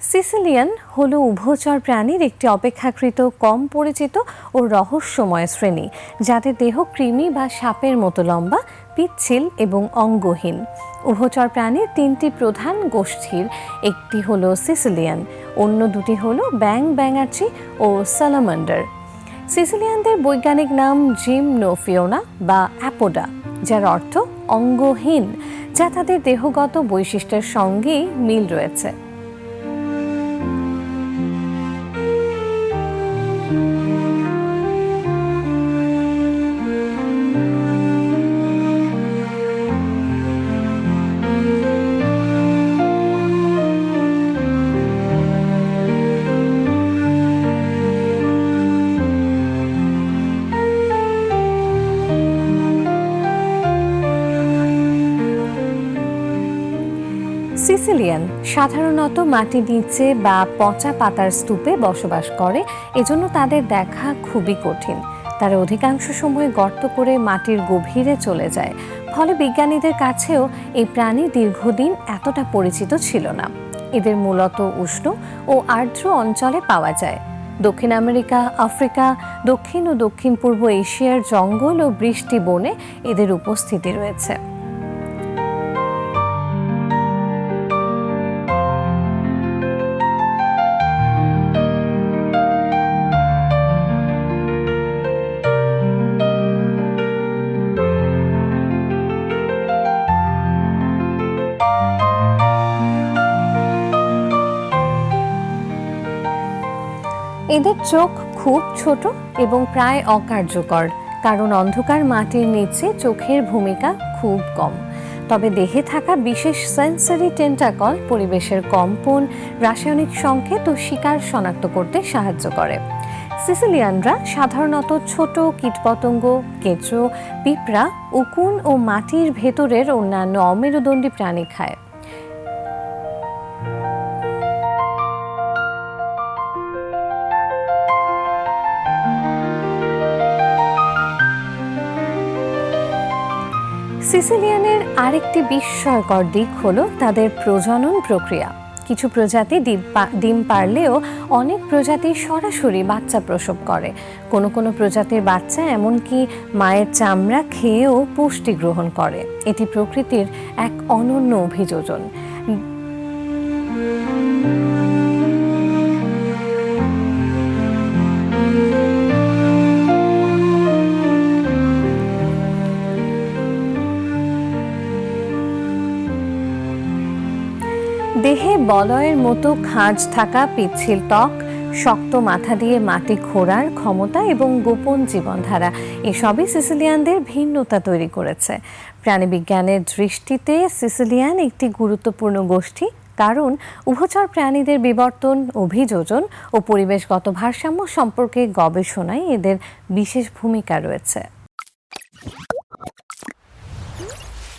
Sicilian হলো উভচর প্রাণীর একটি অপেক্ষাকৃত কম পরিচিত ও রহস্যময় শ্রেণি যাদের দেহ কৃমি বা সাপের মতো লম্বা, পিচ্ছিল এবং অঙ্গহীন। উভচর প্রাণীর তিনটি প্রধান গোষ্ঠীর, একটি হলো সিসিলিয়ান, অন্য দুটি হলো ব্যাং ব্যাঙাচি ও সালামান্ডার। সিসিলিয়ানদের বৈজ্ঞানিক নাম জিম নোফিওনা বা অ্যাপোডা, যার অর্থ অঙ্গহীন, যা তাদের দেহগত বৈশিষ্ট্যের সঙ্গেই মিল রয়েছে। Música সিসিলিয়ান সাধারণত মাটির নিচে বা পচা পাতার স্তূপে বসবাস করে, এজন্য তাদের দেখা খুবই কঠিন। তারা অধিকাংশ সময় গর্ত করে মাটির গভীরে চলে যায়। ফলে বিজ্ঞানীদের কাছেও এই প্রাণী দীর্ঘদিন এতটা পরিচিত ছিল না। এদের মূলত উষ্ণ ও আর্দ্র অঞ্চলে পাওয়া যায়। দক্ষিণ আমেরিকা, আফ্রিকা, দক্ষিণ ও দক্ষিণ পূর্ব এশিয়ার জঙ্গল ও বৃষ্টি বনে এদের উপস্থিতি রয়েছে। এদের চোখ খুব ছোট এবং প্রায় অকার্যকর, কারণ অন্ধকার মাটির নিচে চোখের ভূমিকা খুব কম। তবে দেহে থাকা বিশেষ সেন্সারি টেন্টাকল পরিবেশের কম্পন, রাসায়নিক সংকেত ও শিকার শনাক্ত করতে সাহায্য করে। সিসিলিয়ানরা সাধারণত ছোট কীটপতঙ্গ, কেঁচো, পিঁপড়া, উকুন ও মাটির ভেতরের অন্যান্য অমেরুদণ্ডী প্রাণী খায়। সিসিলিয়ানের আরেকটি বিস্ময়কর দিক হলো তাদের প্রজনন প্রক্রিয়া। কিছু প্রজাতি ডিম পারলেও অনেক প্রজাতি সরাসরি বাচ্চা প্রসব করে। কোনো কোনো প্রজাতির বাচ্চা এমনকি মায়ের চামড়া খেয়েও পুষ্টি গ্রহণ করে। এটি প্রকৃতির এক অনন্য অভিযোজন। দেহে বলয়ের মতো খাঁজ থাকা পিচ্ছিল ত্বক, শক্ত মাথা দিয়ে মাটি খোঁড়ার ক্ষমতা এবং গোপন জীবনধারা, এসবই সিসিলিয়ানদের ভিন্নতা তৈরি করেছে। প্রাণীবিজ্ঞানের দৃষ্টিতে সিসিলিয়ান একটি গুরুত্বপূর্ণ গোষ্ঠী, কারণ উভচর প্রাণীদের বিবর্তন, অভিযোজন ও পরিবেশগত ভারসাম্য সম্পর্কে গবেষণায় এদের বিশেষ ভূমিকা রয়েছে।